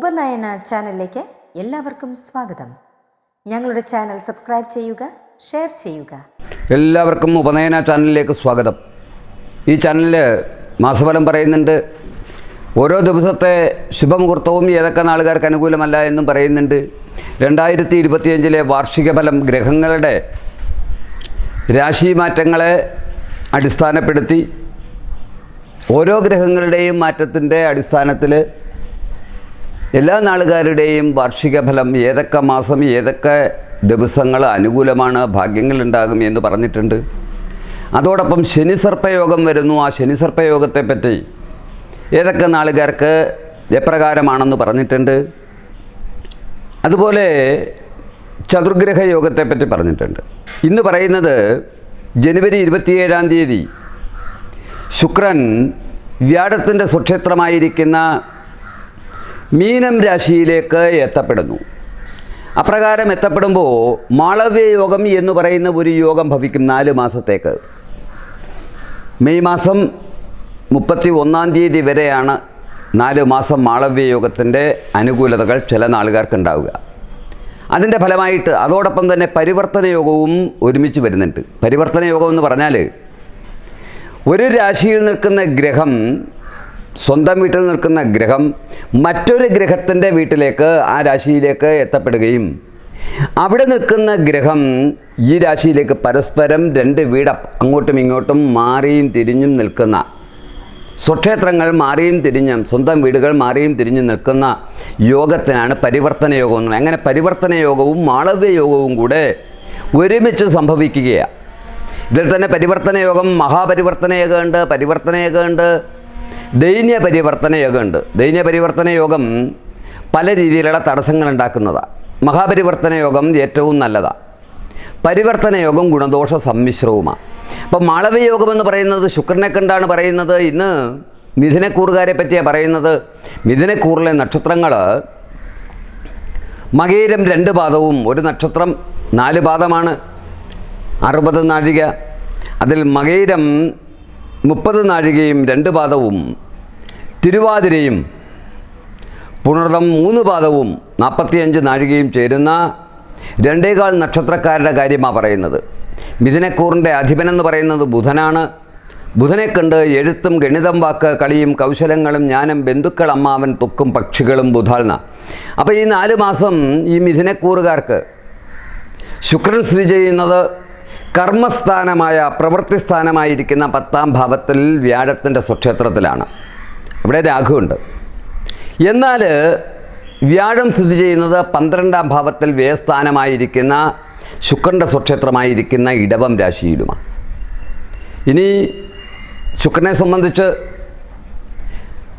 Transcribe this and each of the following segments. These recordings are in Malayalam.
ഉപനയന ചാനലിലേക്ക് എല്ലാവർക്കും സ്വാഗതം. ഞങ്ങളുടെ ചാനൽ സബ്സ്ക്രൈബ് ചെയ്യുക ഷെയർ ചെയ്യുക. എല്ലാവർക്കും ഉപനയന ചാനലിലേക്ക് സ്വാഗതം. ഈ ചാനലിൽ മാസഫലം പറയുന്നുണ്ട്. ഓരോ ദിവസത്തെ ശുഭമുഹൂർത്തവും ഏതൊക്കെ നാളുകാർക്ക് അനുകൂലമല്ല എന്നും പറയുന്നുണ്ട്. രണ്ടായിരത്തി ഇരുപത്തിയഞ്ചിലെ വാർഷിക ഫലം ഗ്രഹങ്ങളുടെ രാശിമാറ്റങ്ങളെ അടിസ്ഥാനപ്പെടുത്തി ഓരോ ഗ്രഹങ്ങളുടെയും മാറ്റത്തിന്റെ അടിസ്ഥാനത്തിൽ എല്ലാ നാളുകാരുടെയും വാർഷിക ഫലം ഏതൊക്കെ മാസം ഏതൊക്കെ ദിവസങ്ങൾ അനുകൂലമാണ് ഭാഗ്യങ്ങളുണ്ടാകും എന്ന് പറഞ്ഞിട്ടുണ്ട്. അതോടൊപ്പം ശനി സർപ്പയോഗം വരുന്നു. ആ ശനി സർപ്പയോഗത്തെപ്പറ്റി ഏതൊക്കെ നാളുകാർക്ക് എപ്രകാരമാണെന്ന് പറഞ്ഞിട്ടുണ്ട്. അതുപോലെ ചതുർഗ്രഹ യോഗത്തെപ്പറ്റി പറഞ്ഞിട്ടുണ്ട്. ഇന്ന് പറയുന്നത് ജനുവരി ഇരുപത്തിയേഴാം തീയതി ശുക്രൻ വ്യാഴത്തിന്റെ സ്വക്ഷേത്രമായിരിക്കുന്ന മീനം രാശിയിലേക്ക് എത്തപ്പെടുന്നു. അപ്രകാരം എത്തപ്പെടുമ്പോൾ മാളവ്യ യോഗം എന്ന് പറയുന്ന ഒരു യോഗം ഭവിക്കും നാല് മാസത്തേക്ക്. മെയ് മാസം മുപ്പത്തി ഒന്നാം തീയതി വരെയാണ് നാല് മാസം മാളവ്യ യോഗത്തിന്റെ അനുകൂലതകൾ ചില നാളുകാർക്ക് ഉണ്ടാവുക അതിന്റെ ഫലമായിട്ട് അതോടൊപ്പം തന്നെ പരിവർത്തന യോഗവും ഒരുമിച്ച് വരുന്നുണ്ട്. പരിവർത്തന യോഗം എന്ന് പറഞ്ഞാൽ ഒരു രാശിയിൽ നിൽക്കുന്ന ഗ്രഹം സ്വന്തം വീട്ടിൽ നിൽക്കുന്ന ഗ്രഹം മറ്റൊരു ഗ്രഹത്തിന്റെ വീട്ടിലേക്ക് ആ രാശിയിലേക്ക് എത്തപ്പെടുകയും അവിടെ നിൽക്കുന്ന ഗ്രഹം ഈ രാശിയിലേക്ക് പരസ്പരം രണ്ട് വീട് അങ്ങോട്ടും ഇങ്ങോട്ടും മാറിയും തിരിഞ്ഞും നിൽക്കുന്ന സ്വക്ഷേത്രങ്ങൾ മാറിയും തിരിഞ്ഞും സ്വന്തം വീടുകൾ മാറിയും തിരിഞ്ഞു നിൽക്കുന്ന യോഗത്തിനാണ് പരിവർത്തന യോഗം എന്ന് അങ്ങനെ പരിവർത്തന യോഗവും മാളവ്യ യോഗവും കൂടെ ഒരുമിച്ച് സംഭവിക്കുകയാണ് ഇതിൽ തന്നെ പരിവർത്തന യോഗം മഹാപരിവർത്തന യോഗമുണ്ട് പരിവർത്തന യോഗമുണ്ട് ദൈന്യ പരിവർത്തന യോഗമുണ്ട്. ദൈന്യ പരിവർത്തന യോഗം പല രീതിയിലുള്ള തടസ്സങ്ങൾ ഉണ്ടാക്കുന്നതാണ് മഹാപരിവർത്തന യോഗം ഏറ്റവും നല്ലതാണ് പരിവർത്തന യോഗം ഗുണദോഷ സമ്മിശ്രവുമാണ് അപ്പം മാളവയോഗം എന്ന് പറയുന്നത് ശുക്രനെ കണ്ടാണ് പറയുന്നത്. ഇന്ന് മിഥുനക്കൂറുകാരെ പറ്റിയാണ് പറയുന്നത്. മിഥുനക്കൂറിലെ നക്ഷത്രങ്ങൾ മകേരം രണ്ട് പാദവും ഒരു നക്ഷത്രം നാല് പാദമാണ്. അറുപത് നാഴിക. അതിൽ മകയിരം മുപ്പത് നാഴികയും രണ്ട് പാദവും തിരുവാതിരയും പുണർതം മൂന്ന് പാദവും നാൽപ്പത്തിയഞ്ച് നാഴികയും ചേരുന്ന രണ്ടേകാൽ നക്ഷത്രക്കാരുടെ കാര്യമാണ് പറയുന്നത്. മിഥുനക്കൂറിന്റെ അധിപനെന്ന് പറയുന്നത് ബുധനാണ്. ബുധനെ കണ്ട് എഴുത്തും ഗണിതം വാക്ക് കളിയും കൗശലങ്ങളും ജ്ഞാനം ബന്ധുക്കൾ അമ്മാവൻ തുക്കും പക്ഷികളും ബുധാൽന. അപ്പോൾ ഈ നാല് മാസം ഈ മിഥുനക്കൂറുകാർക്ക് ശുക്രൻ സ്ഥിതി ചെയ്യുന്നത് കർമ്മസ്ഥാനമായ പ്രവൃത്തിസ്ഥാനമായിരിക്കുന്ന പത്താം ഭാവത്തിൽ വ്യാഴത്തിന്റെ സ്വക്ഷേത്രത്തിലാണ്. അവിടെ രാഘുണ്ട് എന്നാൽ വ്യാഴം സ്ഥിതി ചെയ്യുന്നത് പന്ത്രണ്ടാം ഭാവത്തിൽ വ്യയസ്ഥാനമായിരിക്കുന്ന ശുക്രന്റെ സ്വക്ഷേത്രമായിരിക്കുന്ന ഇടവം രാശിയിലുമാണ്. ഇനി ശുക്രനെ സംബന്ധിച്ച്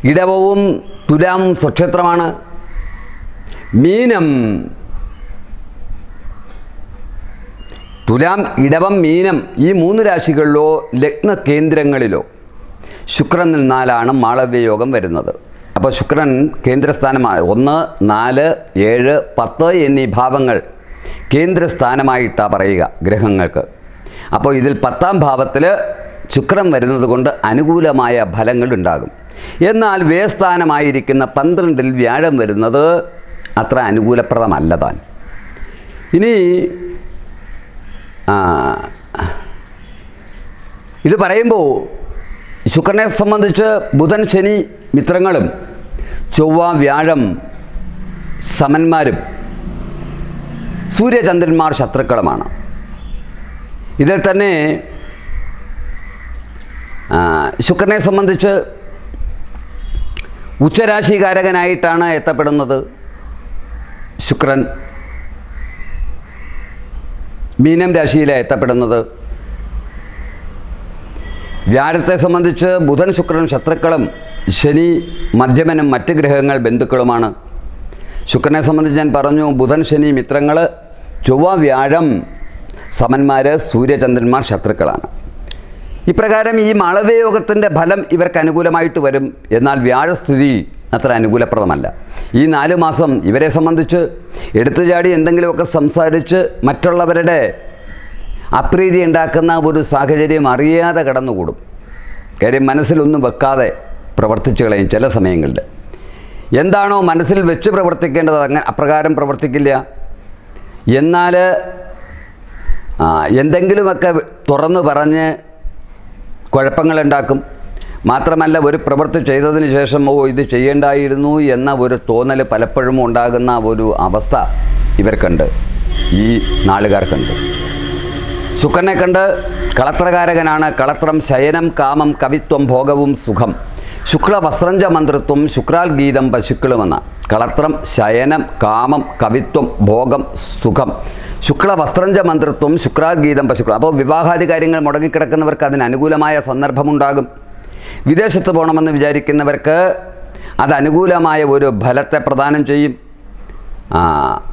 ഇടവവും തുലാമും സ്വക്ഷേത്രമാണ്. മീനം തുലാം ഇടവം മീനം ഈ മൂന്ന് രാശികളിലോ ലഗ്ന കേന്ദ്രങ്ങളിലോ ശുക്രൻ നിന്നാലാണ് മാളവ്യ യോഗം വരുന്നത്. അപ്പോൾ ശുക്രൻ കേന്ദ്രസ്ഥാനമാണ് ഒന്ന് നാല് ഏഴ് പത്ത് എന്നീ ഭാവങ്ങൾ കേന്ദ്രസ്ഥാനമായിട്ടാണ് പറയുക ഗ്രഹങ്ങൾക്ക്. അപ്പോൾ ഇതിൽ പത്താം ഭാവത്തിൽ ശുക്രൻ വരുന്നത് കൊണ്ട് അനുകൂലമായ ഫലങ്ങൾ ഉണ്ടാകും എന്നാൽ വ്യയസ്ഥാനമായിരിക്കുന്ന പന്ത്രണ്ടിൽ വ്യാഴം വരുന്നത് അത്ര അനുകൂലപ്രദമല്ല താൻ. ഇനി ഇത് പറയുമ്പോൾ ശുക്രനെ സംബന്ധിച്ച് ബുധൻ ശനി മിത്രങ്ങളും ചൊവ്വ വ്യാഴം സമന്മാരും സൂര്യചന്ദ്രന്മാർ ശത്രുക്കളുമാണ്. ഇതിൽ തന്നെ ശുക്രനെ സംബന്ധിച്ച് ഉച്ചരാശികാരകനായിട്ടാണ് എത്തപ്പെടുന്നത് ശുക്രൻ. മീനം രാശിയിലാണ് എത്തപ്പെടുന്നത്. വ്യാഴത്തെ സംബന്ധിച്ച് ബുധൻ ശുക്രനും ശത്രുക്കളും ശനി മധ്യമനും മറ്റ് ഗ്രഹങ്ങൾ ബന്ധുക്കളുമാണ്. ശുക്രനെ സംബന്ധിച്ച് ഞാൻ പറഞ്ഞു ബുധൻ ശനി മിത്രങ്ങൾ ചൊവ്വ വ്യാഴം സമന്മാർ സൂര്യചന്ദ്രന്മാർ ശത്രുക്കളാണ്. ഇപ്രകാരം ഈ മാളവ്യയോഗത്തിന്റെ ഫലം ഇവർക്ക് അനുകൂലമായിട്ട് വരും. എന്നാൽ വ്യാഴസ്ഥിതി അത്ര അനുകൂലപ്രദമല്ല. ഈ നാല് മാസം ഇവരെ സംബന്ധിച്ച് എടുത്തുചാടി എന്തെങ്കിലുമൊക്കെ സംസാരിച്ച് മറ്റുള്ളവരുടെ അപ്രീതി ഉണ്ടാക്കുന്ന ഒരു സാഹചര്യം അറിയാതെ കടന്നുകൂടും. കാര്യം മനസ്സിലൊന്നും വെക്കാതെ പ്രവർത്തിച്ചു കളയും ചില സമയങ്ങളിൽ എന്താണോ മനസ്സിൽ വെച്ച് പ്രവർത്തിക്കേണ്ടത് അങ്ങനെ അപ്രകാരം പ്രവർത്തിക്കില്ല. എന്നാൽ എന്തെങ്കിലുമൊക്കെ തുറന്നു പറഞ്ഞ് കുഴപ്പങ്ങളുണ്ടാക്കും. മാത്രമല്ല ഒരു പ്രവൃത്തി ചെയ്തതിന് ശേഷം ഓ ഇത് ചെയ്യേണ്ടായിരുന്നു എന്ന ഒരു തോന്നൽ പലപ്പോഴും ഉണ്ടാകുന്ന ഒരു അവസ്ഥ ഇവർക്കുണ്ട് ഈ നാളുകാർക്കുണ്ട് ശുക്രനെ കണ്ട് കളത്രകാരകനാണ്. കളത്രം ശയനം കാമം കവിത്വം ഭോഗവും സുഖം. ശുക്ല വസ്ത്രഞ്ച മന്ത്രത്വം ശുക്രാൽ ഗീതം പശുക്കളുമെന്ന. കളത്രം ശയനം കാമം കവിത്വം ഭോഗം സുഖം. ശുക്ല വസ്ത്രഞ്ച മന്ത്രത്വം ശുക്രാൽ ഗീതം പശുക്കൾ. അപ്പോൾ വിവാഹാദി കാര്യങ്ങൾ മുടങ്ങിക്കിടക്കുന്നവർക്ക് അതിന് അനുകൂലമായ സന്ദർഭമുണ്ടാകും. വിദേശത്ത് പോകണമെന്ന് വിചാരിക്കുന്നവർക്ക് അത് അനുകൂലമായ ഒരു ഫലത്തെ പ്രദാനം ചെയ്യും.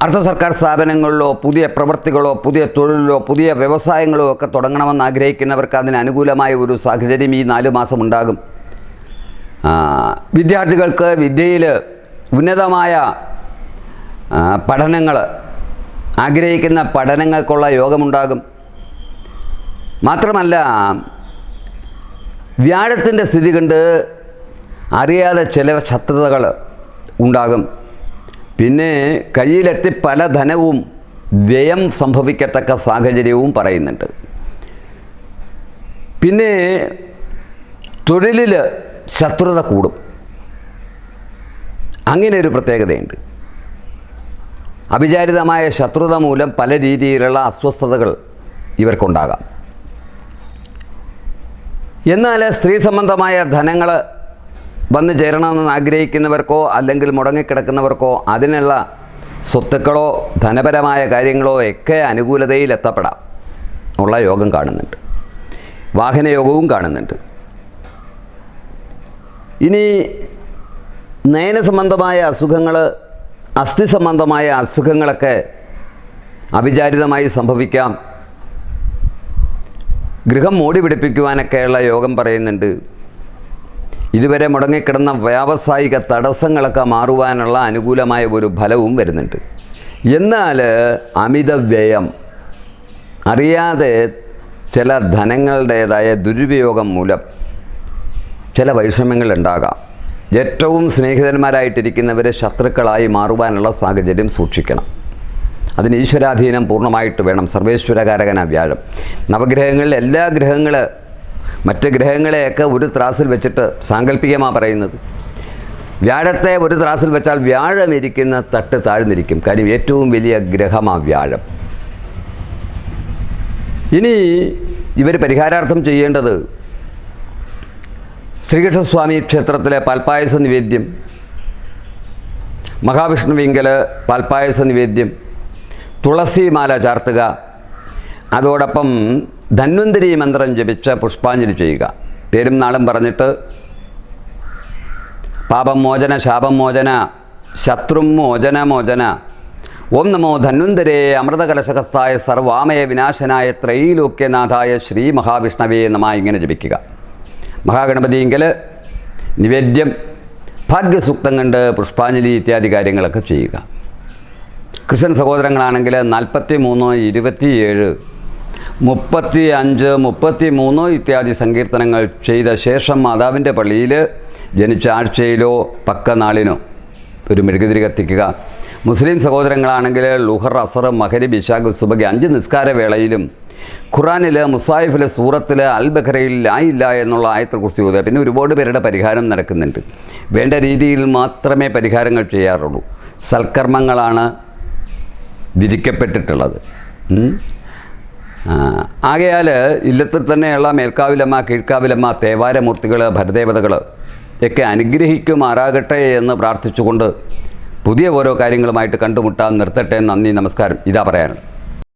അർദ്ധ സർക്കാർ സ്ഥാപനങ്ങളിലോ പുതിയ പ്രവൃത്തികളോ പുതിയ തൊഴിലിലോ പുതിയ വ്യവസായങ്ങളോ ഒക്കെ തുടങ്ങണമെന്ന് ആഗ്രഹിക്കുന്നവർക്ക് അതിന് അനുകൂലമായ ഒരു സാഹചര്യം ഈ നാല് മാസം ഉണ്ടാകും. വിദ്യാർത്ഥികൾക്ക് വിദ്യയിൽ ഉന്നതമായ പഠനങ്ങൾ ആഗ്രഹിക്കുന്ന പഠനങ്ങൾക്കുള്ള യോഗമുണ്ടാകും മാത്രമല്ല വ്യാഴത്തിന്റെ സ്ഥിതി കണ്ട് അറിയാതെ ചില ശത്രുതകൾ ഉണ്ടാകും. പിന്നെ കയ്യിലെത്തി പല ധനവും വ്യയം സംഭവിക്കത്തക്ക സാഹചര്യവും പറയുന്നുണ്ട്. പിന്നെ തൊഴിലിൽ ശത്രുത കൂടും. അങ്ങനെ ഒരു പ്രത്യേകതയുണ്ട്. അവിചാരിതമായ ശത്രുത മൂലം പല രീതിയിലുള്ള അസ്വസ്ഥതകൾ ഇവർക്കുണ്ടാകാം. എന്നാൽ സ്ത്രീ സംബന്ധമായ ധനങ്ങൾ വന്നു ചേരണമെന്ന് ആഗ്രഹിക്കുന്നവർക്കോ അല്ലെങ്കിൽ മുടങ്ങിക്കിടക്കുന്നവർക്കോ അതിനുള്ള സ്വത്തുക്കളോ ധനപരമായ കാര്യങ്ങളോ ഒക്കെ അനുകൂലതയിൽ എത്തപ്പെടാം ഉള്ള യോഗം കാണുന്നുണ്ട്. വാഹനയോഗവും കാണുന്നുണ്ട്. ഇനി നയന സംബന്ധമായ അസുഖങ്ങൾ അസ്ഥി സംബന്ധമായ അസുഖങ്ങളൊക്കെ അവിചാരിതമായി സംഭവിക്കാം. ഗൃഹം മോടി പിടിപ്പിക്കുവാനൊക്കെയുള്ള യോഗം പറയുന്നുണ്ട്. ഇതുവരെ മുടങ്ങിക്കിടന്ന വ്യാവസായിക തടസ്സങ്ങളൊക്കെ മാറുവാനുള്ള അനുകൂലമായ ഒരു ഫലവും വരുന്നുണ്ട്. എന്നാൽ അമിത വ്യയം അറിയാതെ ചില ധനങ്ങളുടേതായ ദുരുപയോഗം മൂലം ചില വൈഷമ്യങ്ങൾ ഉണ്ടാകാം. ഏറ്റവും സ്നേഹിതന്മാരായിട്ടിരിക്കുന്നവരെ ശത്രുക്കളായി മാറുവാനുള്ള സാഹചര്യം സൂക്ഷിക്കണം. അതിന് ഈശ്വരാധീനം പൂർണമായിട്ട് വേണം. സർവേശ്വരകാരകന വ്യാഴം. നവഗ്രഹങ്ങളിൽ എല്ലാ ഗ്രഹങ്ങൾ മറ്റ് ഗ്രഹങ്ങളെയൊക്കെ ഒരു ത്രാസിൽ വെച്ചിട്ട് സാങ്കല്പികമാണ് പറയുന്നത്. വ്യാഴത്തെ ഒരു ത്രാസിൽ വെച്ചാൽ വ്യാഴം ഇരിക്കുന്ന തട്ട് താഴ്ന്നിരിക്കും. കാര്യം ഏറ്റവും വലിയ ഗ്രഹമാണ് വ്യാഴം. ഇനി ഇവർ പരിഹാരാർത്ഥം ചെയ്യേണ്ടത് ശ്രീകൃഷ്ണസ്വാമി ക്ഷേത്രത്തിലെ പാൽപ്പായസ നിവേദ്യം മഹാവിഷ്ണുവിങ്കൽ പാൽപ്പായസ നിവേദ്യം തുളസിമാല ചാർത്തുക. അതോടൊപ്പം ധന്വന്തരി മന്ത്രം ജപിച്ച് പുഷ്പാഞ്ജലി ചെയ്യുക. പേരും നാളും പറഞ്ഞിട്ട് പാപം മോചന ശാപം മോചന ശത്രും മോചന മോചന. ഓം നമോ ധന്വന്തരേ അമൃതകലശകസ്ഥായ സർവാമയ വിനാശനായ ത്രൈലോക്യനാഥായ ശ്രീ മഹാവിഷ്ണവേ നമ ഇങ്ങനെ ജപിക്കുക. മഹാഗണപതിയെങ്കിൽ നിവേദ്യം ഭാഗ്യസൂക്തം കണ്ട് പുഷ്പാഞ്ജലി ഇത്യാദി കാര്യങ്ങളൊക്കെ ചെയ്യുക. ക്രിസ്ത്യൻ സഹോദരങ്ങളാണെങ്കിൽ നാൽപ്പത്തി മൂന്ന് ഇരുപത്തിയേഴ് മുപ്പത്തി അഞ്ച് മുപ്പത്തി മൂന്ന് ഇത്യാദി സങ്കീർത്തനങ്ങൾ ചെയ്ത ശേഷം മാതാവിന്റെ പള്ളിയിൽ ജനിച്ച ആഴ്ചയിലോ പക്കനാളിനോ ഒരു മെഴുകുതിരി കത്തിക്കുക. മുസ്ലിം സഹോദരങ്ങളാണെങ്കിൽ ലുഹർ അസർ മഹരി ബിശാഖ് സുബകി അഞ്ച് നിസ്കാര വേളയിലും ഖുറാനിൽ മുസായിഫിൽ സൂറത്തിൽ അൽ ബഖറയിൽ ആയില്ല എന്നുള്ള ആയത്തെ കുറിച്ച് ചോദിക്കുക. പിന്നെ ഒരുപാട് പേരുടെ പരിഹാരം നടക്കുന്നുണ്ട്. വേണ്ട രീതിയിൽ മാത്രമേ പരിഹാരങ്ങൾ ചെയ്യാറുള്ളൂ. സൽക്കർമ്മങ്ങളാണ് വിധിക്കപ്പെട്ടിട്ടുള്ളത്. ആകയാൽ ഇല്ലത്തിൽ തന്നെയുള്ള മേൽക്കാവിലമ്മ കീഴ്ക്കാവിലമ്മ തേവാരമൂർത്തികൾ ഭരദേവതകൾ ഒക്കെ അനുഗ്രഹിക്കുമാറാകട്ടെ എന്ന് പ്രാർത്ഥിച്ചുകൊണ്ട് പുതിയ ഓരോ കാര്യങ്ങളുമായിട്ട് കണ്ടുമുട്ടാൻ നിർത്തട്ടെ നന്ദി നമസ്കാരം. ഇതാ പറയാനുള്ളത്.